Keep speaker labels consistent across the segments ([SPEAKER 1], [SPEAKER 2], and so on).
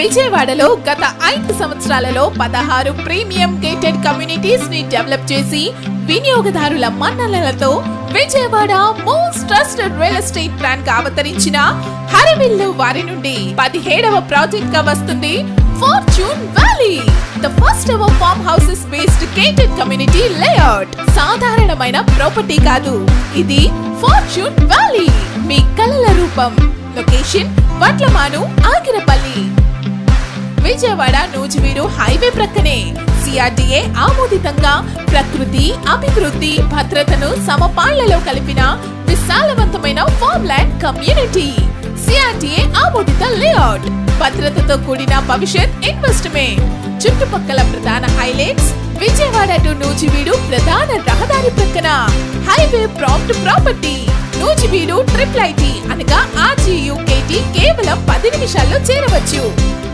[SPEAKER 1] విజయవాడలో గత ఐదు సంవత్సరాలలో పదహారు ప్రీమియం గేటెడ్ కమ్యూనిటీస్ని డెవలప్ చేసి వినియోగదారుల మన్ననలతో Vijayawada most trusted real estate బ్రాండ్గా అవతరించిన హరివిల్లు వారి నుండి పదిహేడవ ప్రాజెక్ట్గా వస్తుంది Fortune Valley. The first ever farm houses based gated community layout. సాధారణమైన ప్రాపర్టీ కాదు. ఇది ఫార్చ్యూన్ వ్యాలీ. మీ కలల రూపం. లొకేషన్ వడ్లమాను ఆకిరపల్లి విజయవాడ నూజివీడు హైవే ప్రక్కనే. సిఆర్డిఏ ఆమోదితంగా ప్రకృతి అభివృద్ధి భద్రతను సమపాళ్ళలో కలిపిన విశాలవంతమైన ఫార్మ్ ల్యాండ్ కమ్యూనిటీ సిఆర్డిఏ ఆమోదిత లేఅవుట్ భద్రతతో కూడిన భవిష్యత్ ఇన్వెస్ట్మెంట్ చుట్టుపక్కల ప్రధాన హైలైట్స్ విజయవాడ టు నూజివీడు ప్రధాన రహదారి ప్రక్కన. Highway prompt property Nuzvid triple IT అనగా ఆర్జీయూకేటీ కేవలం పది నిమిషాల్లో చేరవచ్చు.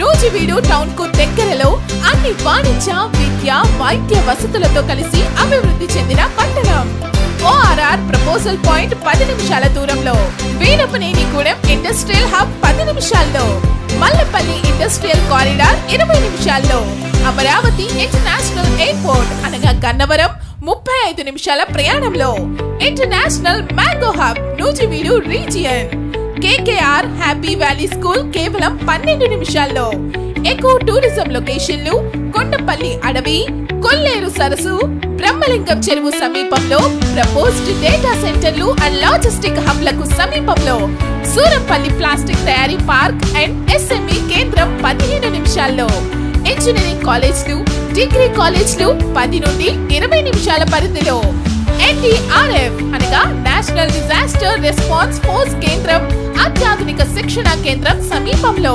[SPEAKER 1] నూజివీడు టౌన్కు దగ్గరలో అన్ని వాణిజ్య విద్య వైద్య వసతులతో కలిసి అభివృద్ధి చెందిన పట్టణం. ఓఆర్ఆర్ ప్రపోజల్ పాయింట్ పది నిమిషాల దూరంలో. వీరపనేనిగూడెం ఇండస్ట్రియల్ హబ్ పది నిమిషాల్లో. మల్లపల్లి ఇండస్ట్రియల్ కారిడార్ ఇరవై నిమిషాల్లో. అమరావతి ఇంటర్నేషనల్ ఎయిర్పోర్ట్ అనగా గన్నవరం ముప్పై ఐదు నిమిషాల ప్రయాణంలో. International mango hub Nuzvid region. KKR Happy Valley School కేవలం పన్నెండు నిమిషాల్లో. ఎకో టూరిజం లొకేషన్లు కొండపల్లి అడవి కొల్లేరు సరస్సు బ్రహ్మలింగం చెరువు సమీపంలో ప్రపోజ్డ్ డేటా సెంటర్లు అండ్ లాజిస్టిక్ హబ్లకు సమీపంలో సూరంపల్లి ప్లాస్టిక్ తయారీ పార్క్ అండ్ ఎస్ఎంఈ కేంద్రం పదిహేను నిమిషాల్లో. ఇంజనీరింగ్ కాలేజ్లు డిగ్రీ కాలేజ్లు పది నుండి ఇరవై నిమిషాల పరిధిలో. ఎన్డీఆర్ఎఫ్ అనగా నేషనల్ డిజాస్టర్ రెస్పాన్స్ ఫోర్స్ కేంద్రం అత్యాధునిక శిక్షణ కేంద్రం సమీపంలో.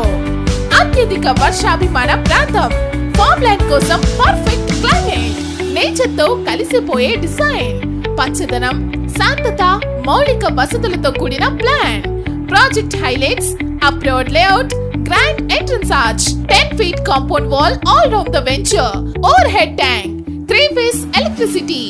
[SPEAKER 1] అత్యధిక వర్షాభిమాన ప్రాంతం ఫార్మ్లాండ్ కోసం పర్ఫెక్ట్ క్లైమేట్ నేచర్తో కలిసిపోయే డిజైన్ పచ్చదనం శాంతత మౌలిక వసతులతో కూడిన plan project highlights upload layout grand entrance arch ten feet compound wall all round the venture overhead tank three phase electricity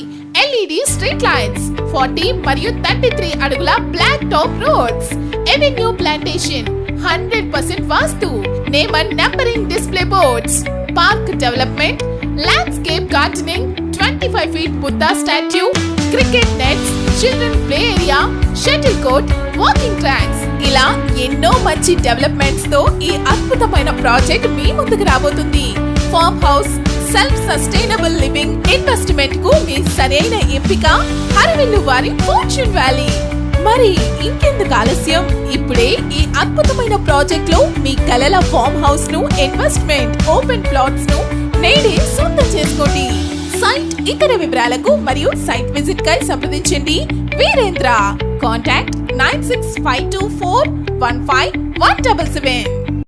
[SPEAKER 1] LED street lights forty మరియు థర్టీ త్రీ అడుగుల black top roads. Avenue plantation hundred percent vastu. Name and numbering display boards park development landscape gardening twenty five feet Buddha statue cricket nets children play area shuttle court walking tracks ఇలా ఎన్నో మంచి డెవలప్మెంట్స్తో ఈ అద్భుతమైన project మీ ముందుకు రాబోతుంది. Farm house self sustainable living investment ఎంపిక అరవిల్లు వారి ఫార్చ్యూన్ వ్యాలీ మరి ఇంకెందుకు ఆలస్యం? ఇప్పుడే ఈ అద్భుతమైన ప్రాజెక్ట్లో మీ కలల ఫామ్ హౌస్ను ఇన్వెస్ట్మెంట్ ఓపెన్ ప్లాట్స్ను నేడే సొంతం చేసుకోండి. సైట్ ఇతర వివరాలకు మరియు సైట్ విజిట్ కై సంప్రదించండి. Veerendra. Contact nine six five two four one five one double seven